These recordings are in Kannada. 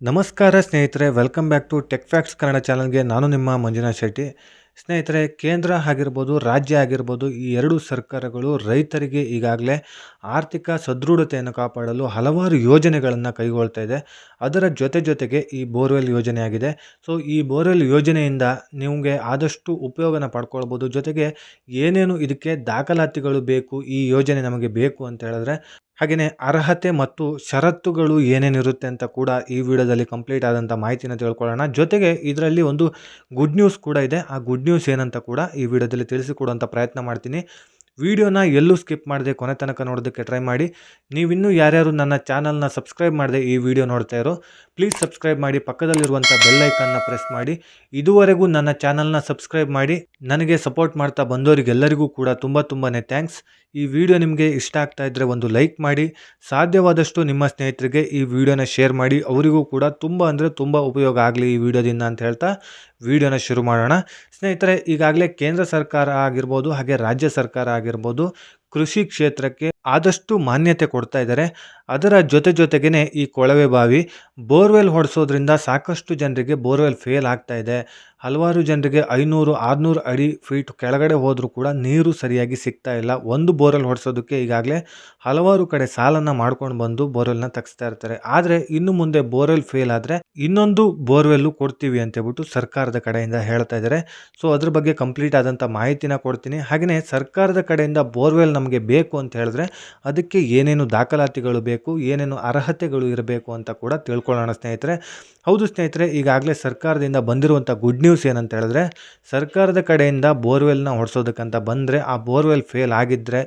ನಮಸ್ಕಾರ ಸ್ನೇಹಿತರೆ welcome back to tech facts Kannada ಚಾನಲ್ಗೆ ನಾನು ನಿಮ್ಮ ಮಂಜುನಾಥ್ ಶೆಟ್ಟಿ. ಸ್ನೇಹಿತರೆ, ಕೇಂದ್ರ ಆಗಿರ್ಬೋದು, ರಾಜ್ಯ ಆಗಿರ್ಬೋದು, ಈ ಎರಡು ಸರ್ಕಾರಗಳು ರೈತರಿಗೆ ಈಗಾಗಲೇ ಆರ್ಥಿಕ ಸದೃಢತೆಯನ್ನು ಕಾಪಾಡಲು ಹಲವಾರು ಯೋಜನೆಗಳನ್ನು ಕೈಗೊಳ್ತಾ ಇದೆ. ಅದರ ಜೊತೆ ಜೊತೆಗೆ ಈ ಬೋರ್ವೆಲ್ ಯೋಜನೆ ಆಗಿದೆ ಸೊ ಈ ಬೋರ್ವೆಲ್ ಯೋಜನೆಯಿಂದ ನಿಮಗೆ ಆದಷ್ಟು ಉಪಯೋಗನ ಪಡ್ಕೊಳ್ಬೋದು. ಜೊತೆಗೆ ಏನೇನು ಇದಕ್ಕೆ ದಾಖಲಾತಿಗಳು ಬೇಕು, ಈ ಯೋಜನೆ ನಮಗೆ ಬೇಕು ಅಂತ ಹೇಳಿದ್ರೆ ಹಾಗೆಯೇ ಅರ್ಹತೆ ಮತ್ತು ಷರತ್ತುಗಳು ಏನೇನಿರುತ್ತೆ ಅಂತ ಕೂಡ ಈ ವಿಡಿಯೋದಲ್ಲಿ ಕಂಪ್ಲೀಟ್ ಆದಂಥ ಮಾಹಿತಿನ ತಿಳ್ಕೊಳ್ಳೋಣ. ಜೊತೆಗೆ ಇದರಲ್ಲಿ ಒಂದು ಗುಡ್ ನ್ಯೂಸ್ ಕೂಡ ಇದೆ. ಆ ಗುಡ್ ನ್ಯೂಸ್ ಏನಂತ ಕೂಡ ಈ ವಿಡಿಯೋದಲ್ಲಿ ತಿಳಿಸಿಕೊಡುವಂಥ ಪ್ರಯತ್ನ ಮಾಡ್ತೀನಿ. ವಿಡಿಯೋನ ಎಲ್ಲೂ ಸ್ಕಿಪ್ ಮಾಡದೆ ಕೊನೆ ತನಕ ನೋಡೋದಕ್ಕೆ ಟ್ರೈ ಮಾಡಿ. ನೀವಿನ್ನೂ ಯಾರ್ಯಾರು ನನ್ನ ಚಾನಲ್ನ ಸಬ್ಸ್ಕ್ರೈಬ್ ಮಾಡದೆ ಈ ವಿಡಿಯೋ ನೋಡ್ತಾ ಇರೋ ಪ್ಲೀಸ್ ಸಬ್ಸ್ಕ್ರೈಬ್ ಮಾಡಿ ಪಕ್ಕದಲ್ಲಿರುವಂಥ ಬೆಲ್ಲೈಕನ್ನ ಪ್ರೆಸ್ ಮಾಡಿ. ಇದುವರೆಗೂ ನನ್ನ ಚಾನಲ್ನ ಸಬ್ಸ್ಕ್ರೈಬ್ ಮಾಡಿ, ನನಗೆ ಸಪೋರ್ಟ್ ಮಾಡ್ತಾ ಬಂದವರಿಗೆಲ್ಲರಿಗೂ ಕೂಡ ತುಂಬ ತುಂಬಾ ಥ್ಯಾಂಕ್ಸ್ ಈ ವಿಡಿಯೋ ನಿಮಗೆ ಇಷ್ಟ ಆಗ್ತಾ ಇದ್ದರೆ ಒಂದು ಲೈಕ್ ಮಾಡಿ, ಸಾಧ್ಯವಾದಷ್ಟು ನಿಮ್ಮ ಸ್ನೇಹಿತರಿಗೆ ಈ ವಿಡಿಯೋನ ಶೇರ್ ಮಾಡಿ. ಅವರಿಗೂ ಕೂಡ ತುಂಬ ಅಂದರೆ ತುಂಬ ಉಪಯೋಗ ಆಗಲಿ ಈ ವಿಡಿಯೋದಿಂದ ಅಂತ ಹೇಳ್ತಾ. ವಿಡಿಯೋನ ಶುರು ಮಾಡೋಣ. ಸ್ನೇಹಿತರೆ ಈಗಾಗಲೇ ಕೇಂದ್ರ ಸರ್ಕಾರ ಆಗಿರ್ಬೋದು ಹಾಗೆ ರಾಜ್ಯ ಸರ್ಕಾರ ಆಗಿರ್ಬೋದು ಕೃಷಿ ಕ್ಷೇತ್ರಕ್ಕೆ ಆದಷ್ಟು ಮಾನ್ಯತೆ ಕೊಡ್ತಾ ಇದ್ದಾರೆ. ಅದರ ಜೊತೆ ಜೊತೆಗೇ ಈ ಕೊಳವೆ ಬಾವಿ ಬೋರ್ವೆಲ್ ಹೊಡೆಸೋದ್ರಿಂದ ಸಾಕಷ್ಟು ಜನರಿಗೆ ಬೋರ್ವೆಲ್ ಫೇಲ್ ಆಗ್ತಾ ಇದೆ. ಹಲವಾರು ಜನರಿಗೆ ಐನೂರು, ಆರುನೂರು ಅಡಿ ಫೀಟ್ ಕೆಳಗಡೆ ಹೋದರೂ ಕೂಡ ನೀರು ಸರಿಯಾಗಿ ಸಿಗ್ತಾ ಇಲ್ಲ. ಒಂದು ಬೋರ್ವೆಲ್ ಹೊಡೆಸೋದಕ್ಕೆ ಈಗಾಗಲೇ ಹಲವಾರು ಕಡೆ ಸಾಲನ್ನು ಮಾಡ್ಕೊಂಡು ಬಂದು ಬೋರ್ವೆಲ್ನ ತಗ್ಸ್ತಾ ಇರ್ತಾರೆ. ಆದರೆ ಇನ್ನು ಮುಂದೆ ಬೋರ್ವೆಲ್ ಫೇಲ್ ಆದರೆ ಇನ್ನೊಂದು ಬೋರ್ವೆಲ್ಲು ಕೊಡ್ತೀವಿ ಅಂತೇಳ್ಬಿಟ್ಟು ಸರ್ಕಾರದ ಕಡೆಯಿಂದ ಹೇಳ್ತಾ ಇದ್ದಾರೆ. ಸೊ ಅದ್ರ ಬಗ್ಗೆ ಕಂಪ್ಲೀಟ್ ಆದಂಥ ಮಾಹಿತಿನ ಕೊಡ್ತೀನಿ. ಹಾಗೆಯೇ ಸರ್ಕಾರದ ಕಡೆಯಿಂದ ಬೋರ್ವೆಲ್ ನಮಗೆ ಬೇಕು ಅಂತ ಹೇಳಿದ್ರೆ ಅದಕ್ಕೆ ಏನೇನು ದಾಖಲಾತಿಗಳು ಬೇಕು, ಏನೇನು ಅರ್ಹತೆಗಳು ಇರಬೇಕು ಅಂತ ಕೂಡ ತಿಳ್ಕೊಳ್ಳೋಣ ಸ್ನೇಹಿತರೆ. ಹೌದು ಸ್ನೇಹಿತರೆ, ಈಗಾಗಲೇ ಸರ್ಕಾರದಿಂದ ಬಂದಿರುವಂಥ ಗುಡ್ ನ್ಯೂಸ್ ಏನಂತ ಹೇಳಿದ್ರೆ, ಸರ್ಕಾರದ ಕಡೆಯಿಂದ ಬೋರ್ವೆಲ್ನ ಹೊಡೆಸೋದಕ್ಕಂತ ಬಂದರೆ, ಆ ಬೋರ್ವೆಲ್ ಫೇಲ್ ಆಗಿದ್ದರೆ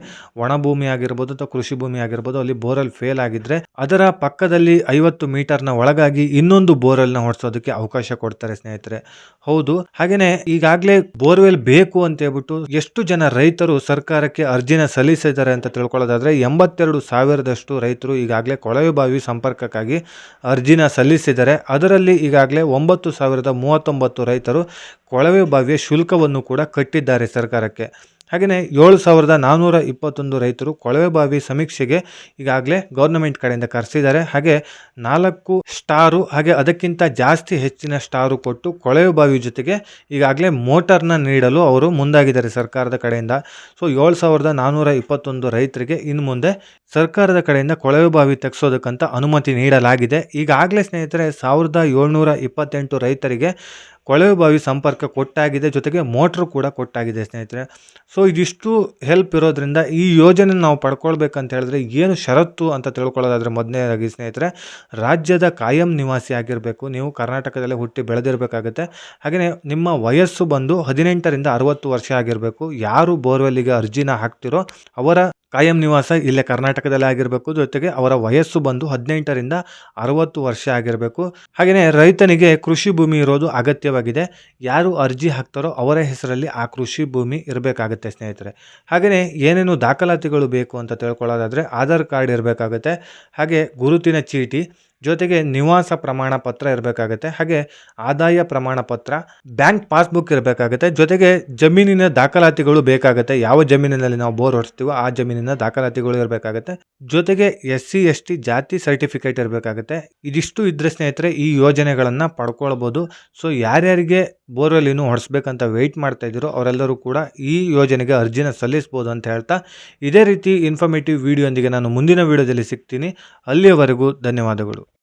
ಒಣಭೂಮಿ ಆಗಿರ್ಬೋದು ಅಥವಾ ಕೃಷಿ ಭೂಮಿ ಆಗಿರ್ಬೋದು, ಅಲ್ಲಿ ಬೋರ್ವೆಲ್ ಫೇಲ್ ಆಗಿದ್ದರೆ ಅದರ ಪಕ್ಕದಲ್ಲಿ ಐವತ್ತು ಮೀಟರ್ನ ಒಳಗಾಗಿ ಇನ್ನೊಂದು ಬೋರ್ವೆಲ್ನ ಹೊಡಿಸೋದಕ್ಕೆ ಅವಕಾಶ ಕೊಡ್ತಾರೆ ಸ್ನೇಹಿತರೆ. ಹೌದು ಹಾಗೆಯೇ ಈಗಾಗಲೇ ಬೋರ್ವೆಲ್ ಬೇಕು ಅಂತ ಹೇಳ್ಬಿಟ್ಟು ಎಷ್ಟು ಜನ ರೈತರು ಸರ್ಕಾರಕ್ಕೆ ಅರ್ಜಿನ ಸಲ್ಲಿಸಿದ್ದಾರೆ ಅಂತ ತಿಳ್ಕೊಳ್ಳೋದಾದ್ರೆ ಎಂಬತ್ತೆರಡು ಸಾವಿರದಷ್ಟು ರೈತರು ಈಗಾಗಲೇ ಕೊಳವೆ ಬಾವಿ ಸಂಪರ್ಕಕ್ಕಾಗಿ ಅರ್ಜಿನ ಸಲ್ಲಿಸಿದ್ದಾರೆ. ಅದರಲ್ಲಿ ಈಗಾಗಲೇ ಒಂಬತ್ತು ಸಾವಿರದ ಮೂವತ್ತೊಂಬತ್ತು ರೈತರು ಕೊಳವೆ ಬಾವಿಯ ಶುಲ್ಕವನ್ನು ಕೂಡ ಕಟ್ಟಿದ್ದಾರೆ ಸರ್ಕಾರಕ್ಕೆ. ಹಾಗೆಯೇ ಏಳು ಸಾವಿರದ ನಾನ್ನೂರ ಇಪ್ಪತ್ತೊಂದು ರೈತರು ಕೊಳವೆ ಬಾವಿ ಸಮೀಕ್ಷೆಗೆ ಈಗಾಗಲೇ ಗೌರ್ನಮೆಂಟ್ ಕಡೆಯಿಂದ ಕರೆಸಿದ್ದಾರೆ. ಹಾಗೆ ನಾಲ್ಕು ಸ್ಟಾರು, ಹಾಗೆ ಅದಕ್ಕಿಂತ ಜಾಸ್ತಿ ಹೆಚ್ಚಿನ ಸ್ಟಾರು ಕೊಟ್ಟು ಕೊಳವೆ ಬಾವಿ ಜೊತೆಗೆ ಈಗಾಗಲೇ ಮೋಟರ್ನ ನೀಡಲು ಅವರು ಮುಂದಾಗಿದ್ದಾರೆ ಸರ್ಕಾರದ ಕಡೆಯಿಂದ. ಸೊ, ಏಳು ಸಾವಿರದ ನಾನ್ನೂರ ಇಪ್ಪತ್ತೊಂದು ರೈತರಿಗೆ ಇನ್ನು ಮುಂದೆ ಸರ್ಕಾರದ ಕಡೆಯಿಂದ ಕೊಳವೆ ಬಾವಿ ತೆಗೆಸೋದಕ್ಕಂತ ಅನುಮತಿ ನೀಡಲಾಗಿದೆ. ಈಗಾಗಲೇ ಸ್ನೇಹಿತರೆ, ಸಾವಿರದ ಏಳ್ನೂರ ಇಪ್ಪತ್ತೆಂಟು ರೈತರಿಗೆ ಕೊಳವೆ ಬಾವಿ ಸಂಪರ್ಕ ಕೊಟ್ಟಾಗಿದೆ. ಜೊತೆಗೆ ಮೋಟ್ರು ಕೂಡ ಕೊಟ್ಟಾಗಿದೆ ಸ್ನೇಹಿತರೆ. ಸೊ, ಇದಿಷ್ಟು ಹೆಲ್ಪ್ ಇರೋದ್ರಿಂದ ಈ ಯೋಜನೆ ನಾವು ಪಡ್ಕೊಳ್ಬೇಕಂತ ಹೇಳಿದ್ರೆ ಏನು ಷರತ್ತು ಅಂತ ತಿಳ್ಕೊಳ್ಳೋದಾದರೆ ಮೊದಲನೇದಾಗಿ ಸ್ನೇಹಿತರೆ, ರಾಜ್ಯದ ಕಾಯಂ ನಿವಾಸಿ ಆಗಿರಬೇಕು. ನೀವು ಕರ್ನಾಟಕದಲ್ಲೇ ಹುಟ್ಟಿ ಬೆಳೆದಿರಬೇಕಾಗುತ್ತೆ. ಹಾಗೆಯೇ ನಿಮ್ಮ ವಯಸ್ಸು ಬಂದು ಹದಿನೆಂಟರಿಂದ ಅರವತ್ತು ವರ್ಷ ಆಗಿರಬೇಕು. ಯಾರು ಬೋರ್ವೆಲ್ಲಿಗೆ ಅರ್ಜಿನ ಹಾಕ್ತಿರೋ ಅವರ ಕಾಯಂ ನಿವಾಸ ಇಲ್ಲೇ ಕರ್ನಾಟಕದಲ್ಲೇ ಆಗಿರಬೇಕು, ಜೊತೆಗೆ ಅವರ ವಯಸ್ಸು ಬಂದು ಹದಿನೆಂಟರಿಂದ ಅರವತ್ತು ವರ್ಷ ಆಗಿರಬೇಕು. ಹಾಗೆಯೇ ರೈತನಿಗೆ ಕೃಷಿ ಭೂಮಿ ಇರೋದು ಅಗತ್ಯವಾಗಿದೆ. ಯಾರು ಅರ್ಜಿ ಹಾಕ್ತಾರೋ ಅವರ ಹೆಸರಲ್ಲಿ ಆ ಕೃಷಿ ಭೂಮಿ ಇರಬೇಕಾಗುತ್ತೆ ಸ್ನೇಹಿತರೆ. ಹಾಗೆಯೇ ಏನೇನು ದಾಖಲಾತಿಗಳು ಬೇಕು ಅಂತ ತಿಳ್ಕೊಳ್ಳೋದಾದರೆ ಆಧಾರ್ ಕಾರ್ಡ್ ಇರಬೇಕಾಗುತ್ತೆ. ಹಾಗೆ ಗುರುತಿನ ಚೀಟಿ ಜೊತೆಗೆ ನಿವಾಸ ಪ್ರಮಾಣ ಪತ್ರ ಇರಬೇಕಾಗುತ್ತೆ, ಹಾಗೆ ಆದಾಯ ಪ್ರಮಾಣ ಪತ್ರ, ಬ್ಯಾಂಕ್ ಪಾಸ್ಬುಕ್ ಇರಬೇಕಾಗುತ್ತೆ, ಜೊತೆಗೆ ಜಮೀನಿನ ದಾಖಲಾತಿಗಳು ಬೇಕಾಗುತ್ತೆ, ಯಾವ ಜಮೀನಿನಲ್ಲಿ ನಾವು ಬೋರ್ ಹೊಡಿಸ್ತೀವೋ ಆ ಜಮೀನಿನ ದಾಖಲಾತಿಗಳು ಇರಬೇಕಾಗುತ್ತೆ, ಜೊತೆಗೆ ಎಸ್ ಸಿ ಎಸ್ ಟಿ ಜಾತಿ ಸರ್ಟಿಫಿಕೇಟ್ ಇರಬೇಕಾಗುತ್ತೆ, ಇದಿಷ್ಟು ಇದ್ರೆ ಸ್ನೇಹಿತರೆ ಈ ಯೋಜನೆಗಳನ್ನು ಪಡ್ಕೊಳ್ಬೋದು. ಸೊ ಯಾರ್ಯಾರಿಗೆ ಬೋರ್ವೆಲ್ ಇನ್ನೂ ಹೊಡಿಸ್ಬೇಕಂತ ವೆಯ್ಟ್ ಮಾಡ್ತಾ ಇದ್ದರು ಅವರೆಲ್ಲರೂ ಕೂಡ ಈ ಯೋಜನೆಗೆ ಅರ್ಜಿನ ಸಲ್ಲಿಸ್ಬೋದು ಅಂತ ಹೇಳ್ತಾ ಇದೇ ರೀತಿ ಇನ್ಫಾರ್ಮೇಟಿವ್ ವಿಡಿಯೋಂದಿಗೆ ನಾನು ಮುಂದಿನ ವಿಡಿಯೋದಲ್ಲಿ ಸಿಗ್ತೀನಿ. ಅಲ್ಲಿಯವರೆಗೂ ಧನ್ಯವಾದಗಳು.